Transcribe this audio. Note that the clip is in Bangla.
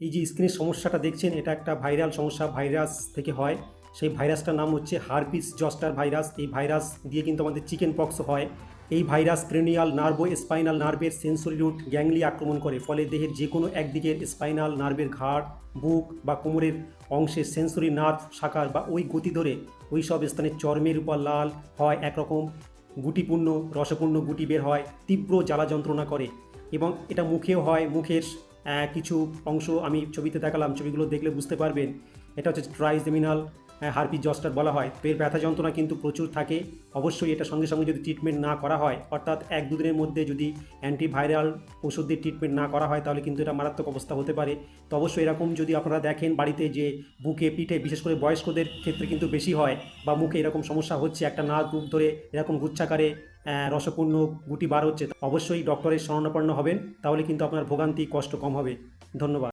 এই যে স্কিনের সমস্যাটা দেখছেন, এটা একটা ভাইরাল সমস্যা, ভাইরাস থেকে হয়। সেই ভাইরাসটার নাম হচ্ছে হারপিস জস্টার ভাইরাস। এই ভাইরাস দিয়ে কিন্তু আমাদের চিকেন পক্স হয়। এই ভাইরাস ক্রেনিয়াল নার্ভো স্পাইনাল নার্ভের সেন্সরি রুট গ্যাংলি আক্রমণ করে, ফলে দেহের যে কোনো একদিকের স্পাইনাল নার্ভের ঘাড়, বুক বা কোমরের অংশের সেন্সরি নার্ভ শাখার বা ওই গতি ধরে ওই সব স্থানে চর্মের উপর লাল হয়, একরকম গুটিপূর্ণ, রসপূর্ণ গুটি বের হয়, তীব্র জ্বালা যন্ত্রণা করে এবং এটা মুখেও হয়, মুখের কিছু অংশ আমি ছবিতে দেখালাম ছবিগুলো দেখলে বুঝতে পারবেন। এটা হচ্ছে ট্রাইজেমিনাল হারপি জস্টার বলা হয়। তো এর ব্যথা যন্ত্রণা কিন্তু প্রচুর থাকে। অবশ্যই এটা সঙ্গে সঙ্গে যদি ট্রিটমেন্ট না করা হয়, অর্থাৎ এক দুদিনের মধ্যে যদি অ্যান্টিভাইরাল ওষুধ দিয়ে ট্রিটমেন্ট না করা হয়, তাহলে কিন্তু এটা মারাত্মক অবস্থা হতে পারে। তো অবশ্যই এরকম যদি আপনারা দেখেন বাড়িতে যে বুকে, পিঠে, বিশেষ করে বয়স্কদের ক্ষেত্রে কিন্তু বেশি হয় বা মুখে এরকম সমস্যা হচ্ছে, একটা নাক রূপ ধরে এরকম গুচ্ছাকারে রসপূর্ণ গুটি বার হচ্ছে, অবশ্যই ডক্টরের শরণাপন্ন হবেন, তাহলে কিন্তু আপনার ভোগান্তি কষ্ট কম হবে। ধন্যবাদ।